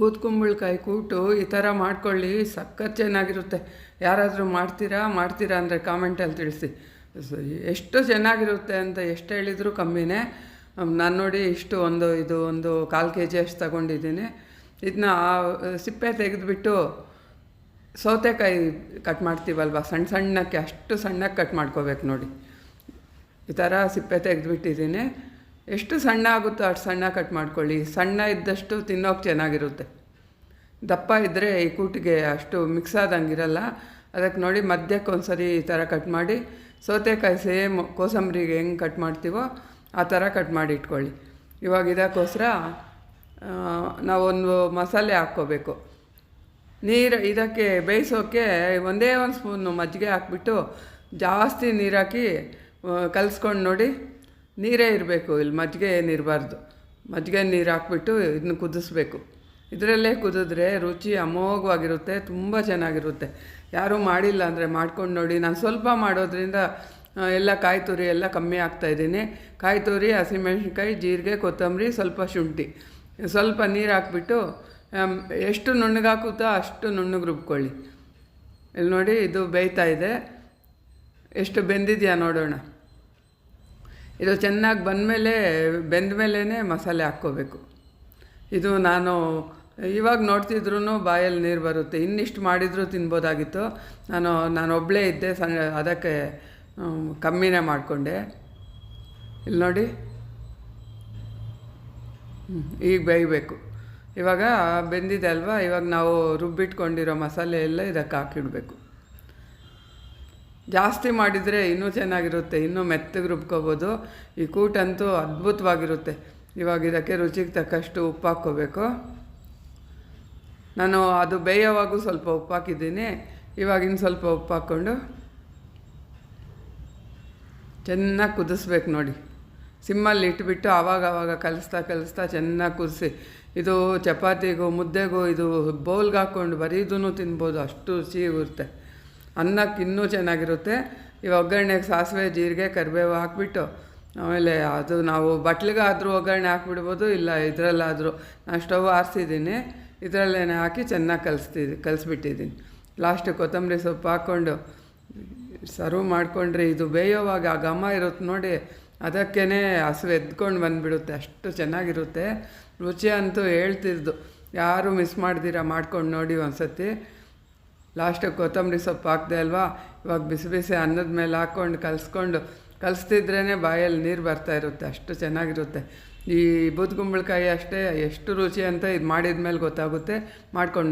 ಬೂದ್ಕುಂಬಳಕಾಯಿ ಕೂಟು ಈ ಥರ ಮಾಡ್ಕೊಳ್ಳಿ, ಸಖತ್ ಚೆನ್ನಾಗಿರುತ್ತೆ. ಯಾರಾದರೂ ಮಾಡ್ತೀರಾ? ಮಾಡ್ತೀರಾ ಅಂದರೆ ಕಾಮೆಂಟಲ್ಲಿ ತಿಳಿಸಿ. ಎಷ್ಟು ಚೆನ್ನಾಗಿರುತ್ತೆ ಅಂತ ಎಷ್ಟು ಹೇಳಿದರೂ ಕಮ್ಮಿನೇ. ನಾನು ನೋಡಿ ಇಷ್ಟು ಒಂದು ಇದು, ಒಂದು ಕಾಲು ಕೆ ಜಿ ಅಷ್ಟು ತಗೊಂಡಿದ್ದೀನಿ. ಇದನ್ನ ಸಿಪ್ಪೆ ತೆಗೆದುಬಿಟ್ಟು ಸೌತೆಕಾಯಿ ಕಟ್ ಮಾಡ್ತೀವಲ್ವ? ಸಣ್ಣ ಸಣ್ಣಕ್ಕೆ, ಅಷ್ಟು ಸಣ್ಣಕ್ಕೆ ಕಟ್ ಮಾಡ್ಕೋಬೇಕು ನೋಡಿ. ಈ ಥರ ಸಿಪ್ಪೆ ತೆಗೆದುಬಿಟ್ಟಿದ್ದೀನಿ. ಎಷ್ಟು ಸಣ್ಣ ಆಗುತ್ತೋ ಅಷ್ಟು ಸಣ್ಣ ಕಟ್ ಮಾಡ್ಕೊಳ್ಳಿ. ಸಣ್ಣ ಇದ್ದಷ್ಟು ತಿನ್ನೋಕೆ ಚೆನ್ನಾಗಿರುತ್ತೆ. ದಪ್ಪ ಇದ್ದರೆ ಈ ಕೂಟಿಗೆ ಅಷ್ಟು ಮಿಕ್ಸ್ ಆದಂಗಿರಲ್ಲ. ಅದಕ್ಕೆ ನೋಡಿ ಮಧ್ಯಕ್ಕೆ ಒಂದ್ಸರಿ ಈ ಥರ ಕಟ್ ಮಾಡಿ. ಸೌತೆಕಾಯಿ ಸೇಮ್ ಕೋಸಂಬರಿಗೆ ಹೆಂಗೆ ಕಟ್ ಮಾಡ್ತೀವೋ ಆ ಥರ ಕಟ್ ಮಾಡಿ ಇಟ್ಕೊಳ್ಳಿ. ಇವಾಗ ಇದಕ್ಕೋಸ್ಕರ ನಾವೊಂದು ಮಸಾಲೆ ಹಾಕ್ಕೋಬೇಕು. ನೀರು ಇದಕ್ಕೆ ಬೇಯಿಸೋಕ್ಕೆ ಒಂದೇ ಒಂದು ಸ್ಪೂನು ಮಜ್ಜಿಗೆ ಹಾಕ್ಬಿಟ್ಟು ಜಾಸ್ತಿ ನೀರಾಕಿ ಹಾಕಿ ಕಲಿಸ್ಕೊಂಡು ನೋಡಿ. ನೀರೇ ಇರಬೇಕು, ಇಲ್ಲಿ ಮಜ್ಜಿಗೆ ಏನಿರಬಾರ್ದು. ಮಜ್ಜಿಗೆ ನೀರು ಹಾಕ್ಬಿಟ್ಟು ಇದನ್ನು ಕುದಿಸ್ಬೇಕು. ಇದರಲ್ಲೇ ಕುದಿದ್ರೆ ರುಚಿ ಅಮೋಘವಾಗಿರುತ್ತೆ, ತುಂಬ ಚೆನ್ನಾಗಿರುತ್ತೆ. ಯಾರೂ ಮಾಡಿಲ್ಲ ಅಂದರೆ ಮಾಡ್ಕೊಂಡು ನೋಡಿ. ನಾನು ಸ್ವಲ್ಪ ಮಾಡೋದ್ರಿಂದ ಎಲ್ಲ ಕಾಯಿ ತುರಿ ಎಲ್ಲ ಕಮ್ಮಿ ಆಗ್ತಾಯಿದ್ದೀನಿ ಕಾಯಿ ತುರಿ, ಹಸಿಮೆಣ್ಸಿನ್ಕಾಯಿ, ಜೀರಿಗೆ, ಕೊತ್ತಂಬರಿ, ಸ್ವಲ್ಪ ಶುಂಠಿ. ಸ್ವಲ್ಪ ನೀರು ಹಾಕ್ಬಿಟ್ಟು ಎಷ್ಟು ನುಣ್ಣಗೆ ಹಾಕುತ್ತೋ ಅಷ್ಟು ನುಣ್ಣಗೆ ರುಬ್ಕೊಳ್ಳಿ. ಇಲ್ಲಿ ನೋಡಿ, ಇದು ಬೇಯ್ತಾ ಇದೆ. ಎಷ್ಟು ಬೆಂದಿದೆಯಾ ನೋಡೋಣ. ಇದು ಚೆನ್ನಾಗಿ ಬಂದಮೇಲೆ ಬೆಂದ ಮೇಲೇ ಮಸಾಲೆ ಹಾಕ್ಕೋಬೇಕು. ಇದು ನಾನು ಇವಾಗ ನೋಡ್ತಿದ್ರು ಬಾಯಲ್ಲಿ ನೀರು ಬರುತ್ತೆ. ಇನ್ನಿಷ್ಟು ಮಾಡಿದರೂ ತಿನ್ಬೋದಾಗಿತ್ತು. ನಾನು ನಾನು ಒಬ್ಬಳೇ ಇದ್ದೆ, ಸಣ್ಣ, ಅದಕ್ಕೆ ಕಮ್ಮಿನೇ ಮಾಡಿಕೊಂಡೆ. ಇಲ್ಲಿ ನೋಡಿ. ಈಗ ಬೇಯಬೇಕು. ಇವಾಗ ಬೆಂದಿದೆ ಅಲ್ವಾ? ಇವಾಗ ನಾವು ರುಬ್ಬಿಟ್ಕೊಂಡಿರೋ ಮಸಾಲೆ ಎಲ್ಲ ಇದಕ್ಕೆ ಹಾಕಿಡಬೇಕು. ಜಾಸ್ತಿ ಮಾಡಿದರೆ ಇನ್ನೂ ಚೆನ್ನಾಗಿರುತ್ತೆ, ಇನ್ನೂ ಮೆತ್ತಗೆ ರುಬ್ಕೋಬೋದು ಈ ಕೂಟಂತೂ ಅದ್ಭುತವಾಗಿರುತ್ತೆ. ಇವಾಗ ಇದಕ್ಕೆ ರುಚಿಗೆ ತಕ್ಕಷ್ಟು ಉಪ್ಪು ಹಾಕ್ಕೋಬೇಕು. ನಾನು ಅದು ಬೇಯೋವಾಗೂ ಸ್ವಲ್ಪ ಉಪ್ಪು ಹಾಕಿದ್ದೀನಿ. ಇವಾಗಿನ ಸ್ವಲ್ಪ ಉಪ್ಪು ಹಾಕ್ಕೊಂಡು ಚೆನ್ನಾಗಿ ಕುದಿಸ್ಬೇಕು ನೋಡಿ. ಸಿಮ್ಮಲ್ಲಿ ಇಟ್ಬಿಟ್ಟು ಆವಾಗ ಆವಾಗ ಕಲಿಸ್ತಾ ಕಲಿಸ್ತಾ ಚೆನ್ನಾಗಿ ಕುದಿಸಿ. ಇದು ಚಪಾತಿಗೂ, ಮುದ್ದೆಗೂ, ಇದು ಬೌಲ್ಗೆ ಹಾಕ್ಕೊಂಡು ಬರೀದೂ ತಿನ್ಬೋದು, ಅಷ್ಟು ರುಚಿ ಇರುತ್ತೆ. ಅನ್ನಕ್ಕೆ ಇನ್ನೂ ಚೆನ್ನಾಗಿರುತ್ತೆ. ಈ ಒಗ್ಗರಣೆಗೆ ಸಾಸಿವೆ, ಜೀರಿಗೆ, ಕರಿಬೇವು ಹಾಕ್ಬಿಟ್ಟು, ಆಮೇಲೆ ಅದು ನಾವು ಬಟ್ಲಿಗಾದರೂ ಒಗ್ಗರಣೆ ಹಾಕ್ಬಿಡ್ಬೋದು, ಇಲ್ಲ ಇದರಲ್ಲಾದರೂ. ನಾನು ಸ್ಟವ್ ಆರಿಸಿದ್ದೀನಿ. ಇದರಲ್ಲೇನೆ ಹಾಕಿ ಚೆನ್ನಾಗಿ ಕಲಿಸ್ತಿದ್ದೆ ಕಲಿಸ್ಬಿಟ್ಟಿದ್ದೀನಿ. ಲಾಸ್ಟ್ ಕೊತ್ತಂಬರಿ ಸೊಪ್ಪು ಹಾಕ್ಕೊಂಡು ಸರ್ವ್ ಮಾಡಿಕೊಂಡ್ರೆ ಇದು ಬೇಯೋವಾಗ ಆ ಘಮ ಇರುತ್ತೆ ನೋಡಿ. ಅದಕ್ಕೇ ಹಸು ಎದ್ಕೊಂಡು ಬಂದುಬಿಡುತ್ತೆ. ಅಷ್ಟು ಚೆನ್ನಾಗಿರುತ್ತೆ. ರುಚಿ ಅಂತೂ ಹೇಳ್ತಿದ್ದು ಯಾರು ಮಿಸ್ ಮಾಡ್ದಿರ ಮಾಡ್ಕೊಂಡು ನೋಡಿ ಒಂದ್ಸತಿ. ಲಾಸ್ಟಿಗೆ ಕೊತ್ತಂಬರಿ ಸೊಪ್ಪು ಹಾಕ್ದೆ ಅಲ್ವಾ? ಇವಾಗ ಬಿಸಿ ಬಿಸಿ ಅನ್ನದ ಮೇಲೆ ಹಾಕ್ಕೊಂಡು ಕಲಿಸ್ಕೊಂಡು ಕಲಿಸ್ತಿದ್ರೇ ಬಾಯಲ್ಲಿ ನೀರು ಬರ್ತಾ ಇರುತ್ತೆ, ಅಷ್ಟು ಚೆನ್ನಾಗಿರುತ್ತೆ. ಈ ಬೂದ್ಗುಂಬಳಕಾಯಿ ಅಷ್ಟೇ ಎಷ್ಟು ರುಚಿ ಅಂತ ಇದು ಮಾಡಿದ ಮೇಲೆ ಗೊತ್ತಾಗುತ್ತೆ. ಮಾಡ್ಕೊಂಡು